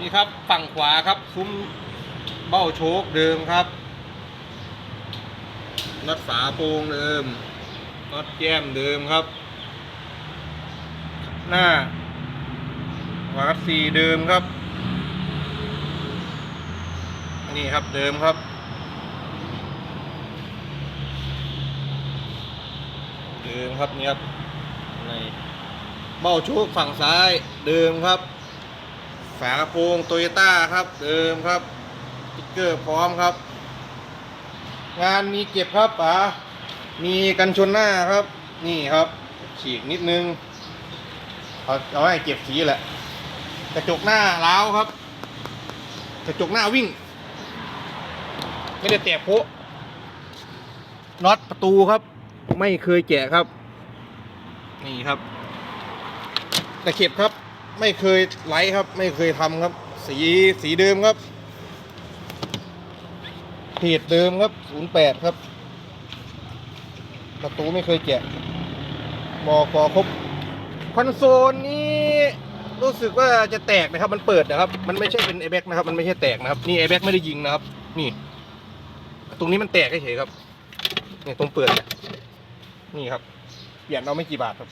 นี่ครับฝั่งขวาครับซุ้มเบ้าโชคเดิมครับน็อตฝาโปรงเดิมน็อตแก้มเดิมครับ หน้าหัวกัดสีเดิมครับ นี่ครับเดิมครับ เดิมครับนี่ครับในเบ้าโชคฝั่งซ้ายเดิมครับ ฝากระโปรงโตโยต้าครับเดิมครับติ๊กเกอร์พร้อมครับ งานมีเก็บครับป๋ามีกันชนหน้าครับ นี่ครับ ฉีกนิดนึงเอาเอาให้เก็บสีแหละ กระจกหน้าล้าวครับ กระจกหน้าวิ่ง ไม่ได้แตกโพะน็อตประตูครับ ไม่เคยแกะครับ นี่ครับตะเข็บครับ ไม่เคยไลท์ครับ ไม่เคยทำครับ สีสีเดิมครับเพจเดิมครับ 08 ครับ ประตูไม่เคยแกะบอกอครบคอนโซลนี้รู้สึกว่าจะแตกนะครับ มันเปิดนะครับ มันไม่ใช่เป็น a อ a c นะครับ มันไม่ใช่แตกนะครับ นี่ a อ a c ไม่ได้ยิงนะครับ นี่ ตรงนี้มันแตกเฉยๆครับนี่ตรงเปิดเนี่ยนี่ครับ เปลี่ยนเอาไม่กี่บาทครับ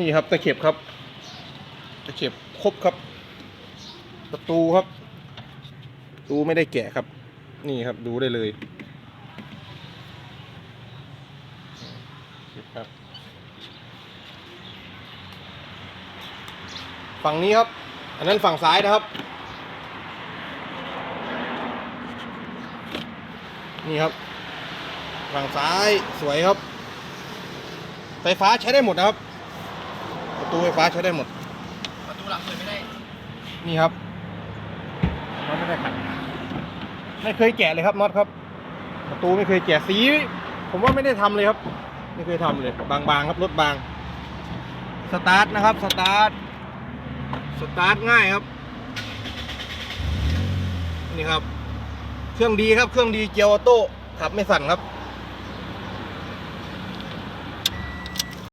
นี่ครับตะเข็บครับ ตะเข็บครบครับ ประตูครับประตูไม่ได้แกะครับ นี่ครับดูได้เลยครับฝั่งนี้ครับ อันนั้นฝั่งซ้ายนะครับ นี่ครับ ฝั่งซ้ายสวยครับ ไฟฟ้าใช้ได้หมดนะครับ ประตูไฟฟ้าใช้ได้หมด ประตูหลังเปิดไม่ได้ นี่ครับน็อตไม่ได้ขัดไม่เคยแกะเลยครับน็อตครับ ประตูไม่เคยแกะสี ผมว่าไม่ได้ทำเลยครับ ไม่เคยทำเลยบางๆครับรถบาง สตาร์ทนะครับสตาร์ทสตาร์ทง่ายครับ นี่ครับ เครื่องดีครับเครื่องดีเกียร์ออโต้ขับไม่สั่นครับ